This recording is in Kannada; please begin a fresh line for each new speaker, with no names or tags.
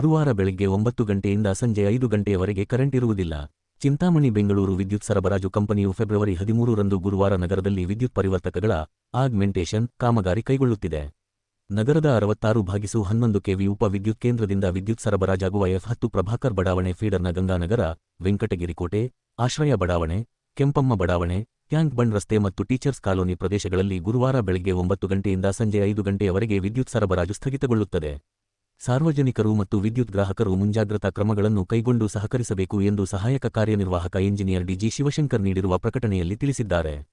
ಗುರುವಾರ ಬೆಳಗ್ಗೆ ಒಂಬತ್ತು ಗಂಟೆಯಿಂದ ಸಂಜೆ ಐದು ಗಂಟೆಯವರೆಗೆ ಕರೆಂಟ್ ಇರುವುದಿಲ್ಲ. ಚಿಂತಾಮಣಿ ಬೆಂಗಳೂರು ವಿದ್ಯುತ್ ಸರಬರಾಜು ಕಂಪನಿಯು ಫೆಬ್ರವರಿ ಹದಿಮೂರರಂದು ಗುರುವಾರ ನಗರದಲ್ಲಿ ವಿದ್ಯುತ್ ಪರಿವರ್ತಕಗಳ ಆಗ್ಮೆಂಟೇಷನ್ ಕಾಮಗಾರಿ ಕೈಗೊಳ್ಳುತ್ತಿದೆ. ನಗರದ ಅರವತ್ತಾರು ಭಾಗಿಸು ಹನ್ನೊಂದು ಕೆವಿ ಉಪ ವಿದ್ಯುತ್ ಕೇಂದ್ರದಿಂದ ವಿದ್ಯುತ್ ಸರಬರಾಜಾಗುವ ಎಫ್ ಹತ್ತು ಪ್ರಭಾಕರ್ ಬಡಾವಣೆ ಫೀಡರ್ನ ಗಂಗಾನಗರ ವೆಂಕಟಗಿರಿ ಕೋಟೆ, ಆಶ್ರಯ ಬಡಾವಣೆ, ಕೆಂಪಮ್ಮ ಬಡಾವಣೆ ಟ್ಯಾಂಕ್ ಬಂಡ್ ರಸ್ತೆ ಮತ್ತು ಟೀಚರ್ಸ್ ಕಾಲೋನಿ ಪ್ರದೇಶಗಳಲ್ಲಿ ಗುರುವಾರ ಬೆಳಗ್ಗೆ ಒಂಬತ್ತು ಗಂಟೆಯಿಂದ ಸಂಜೆ ಐದು ಗಂಟೆಯವರೆಗೆ ವಿದ್ಯುತ್ ಸರಬರಾಜು ಸ್ಥಗಿತಗೊಳ್ಳುತ್ತದೆ. ಸಾರ್ವಜನಿಕರು ಮತ್ತು ವಿದ್ಯುತ್ ಗ್ರಾಹಕರು ಮುಂಜಾಗ್ರತಾ ಕ್ರಮಗಳನ್ನು ಕೈಗೊಂಡು ಸಹಕರಿಸಬೇಕು ಎಂದು ಸಹಾಯಕ ಕಾರ್ಯನಿರ್ವಾಹಕ ಇಂಜಿನಿಯರ್ ಡಿಜಿ ಶಿವಶಂಕರ್ ನೀಡಿರುವ ಪ್ರಕಟಣೆಯಲ್ಲಿ ತಿಳಿಸಿದ್ದಾರೆ.